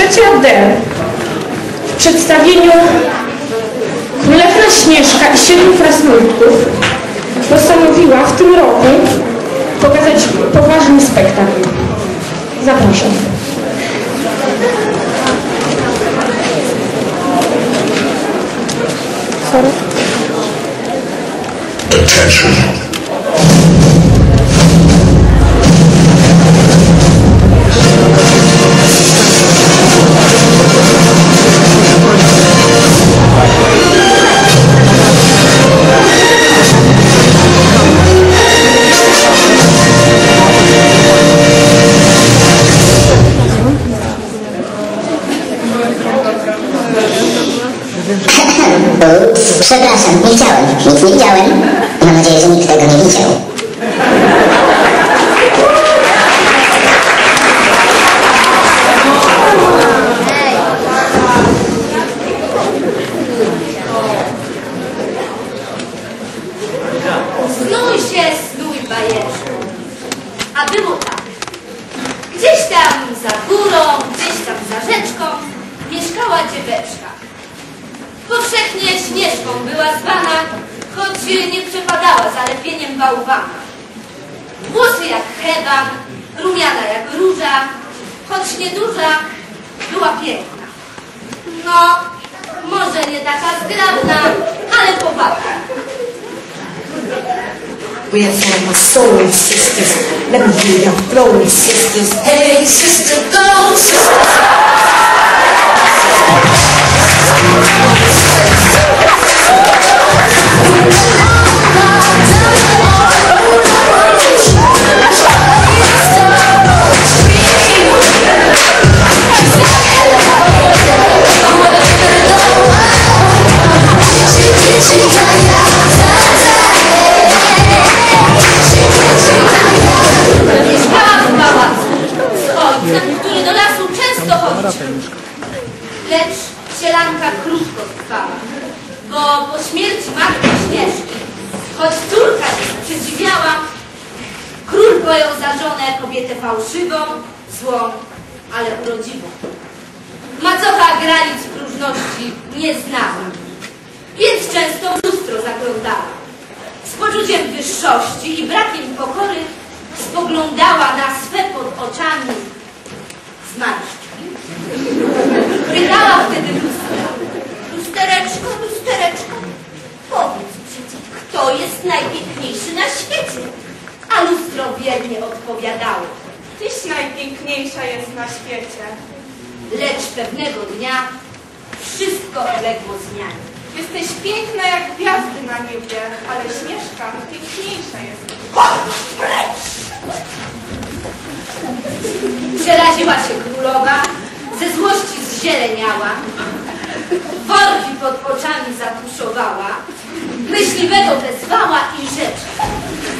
Trzecia D w przedstawieniu Królewna Śnieżka i Siedmiu Krasnoludków postanowiła w tym roku pokazać poważny spektakl. Zapraszam. Sorry. Attention. Przepraszam, nie chciałem. Nic nie widziałem. Mam nadzieję, że nikt tego nie widział. Tak. Gdzieś tam za górą, gdzieś tam za rzeczką mieszkała dzieweczka. Powszechnie śnieżką była zwana, choć nie przepadała zalepieniem bałwana. Włosy jak heban, rumiana jak róża, choć nieduża, była piękna. No, może nie taka zgrabna, ale poważna. We're from my soul sisters. Let me hear your flow, sisters. Hey, sister, go, sister. Często chodził. Lecz sielanka krótko trwała, bo po śmierci matki Śnieżki, choć córka się sprzeciwiała, król pojął za żonę kobietę fałszywą, złą, ale urodziwą. Macocha granic próżności nie znała, więc często w lustro zaglądała. Z poczuciem wyższości i brakiem pokory spoglądała na swe pod oczami zmarszczki. Pytała wtedy lustra. Lustereczko, lustereczko, powiedz przecie, kto jest najpiękniejszy na świecie? A lustro wiernie odpowiadało. Tyś najpiękniejsza jest na świecie. Lecz pewnego dnia wszystko uległo zmianie. Jesteś piękna jak gwiazdy na niebie, ale Śnieżka piękniejsza jest. Przeraziła się królowa, ze złości zzieleniała, worki pod oczami zatuszowała, myśliwego wezwała i rzecz.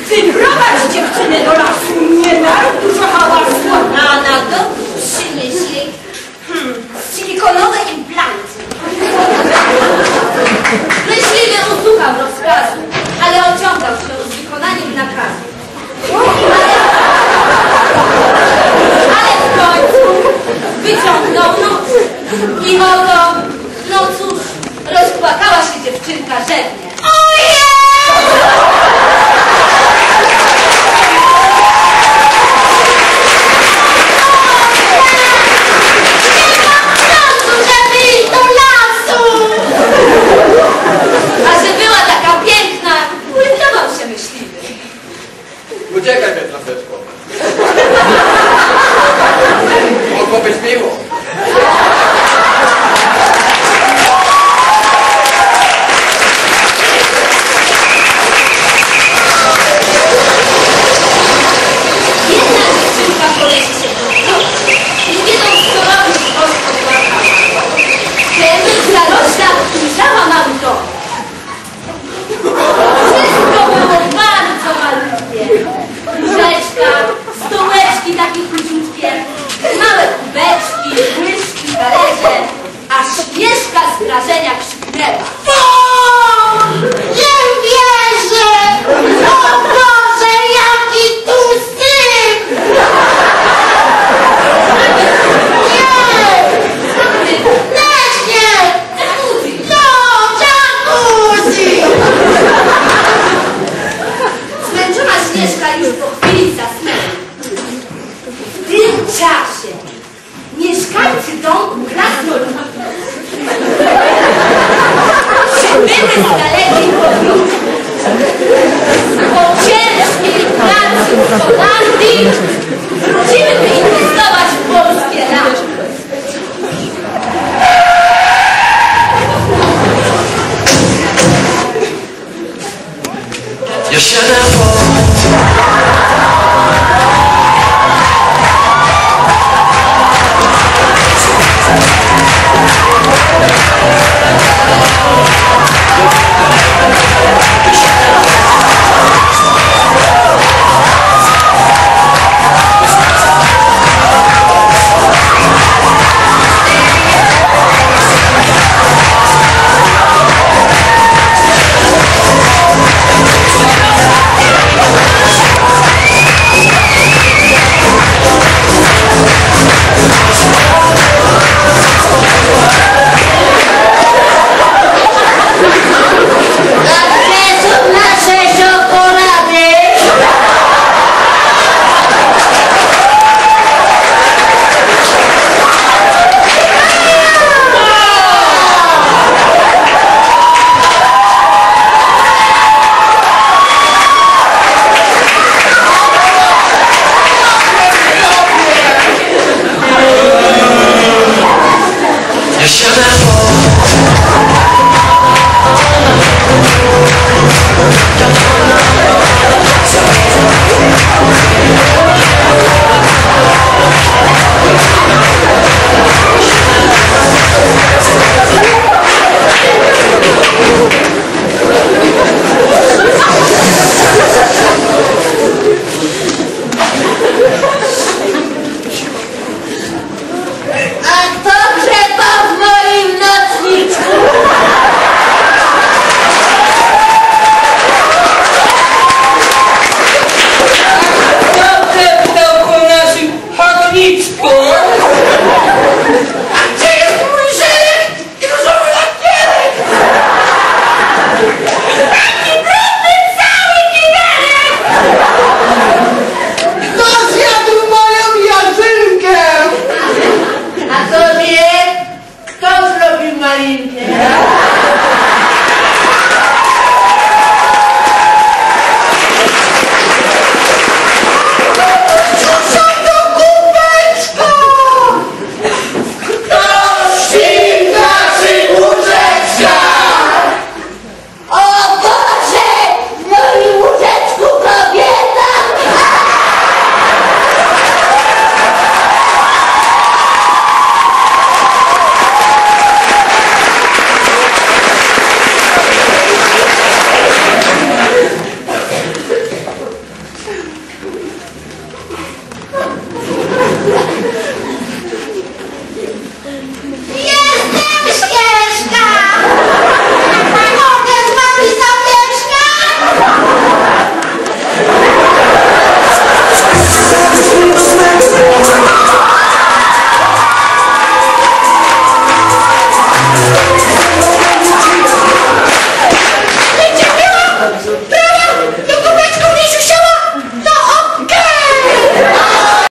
Wyprowadź dziewczynę do lasu, nie naród dużo hałasu, a na dom przynieś jej hmm, silikonowe implanty. Myśliwy usłuchał rozkazu, Wrócimy, by inwestować w polskie lasy.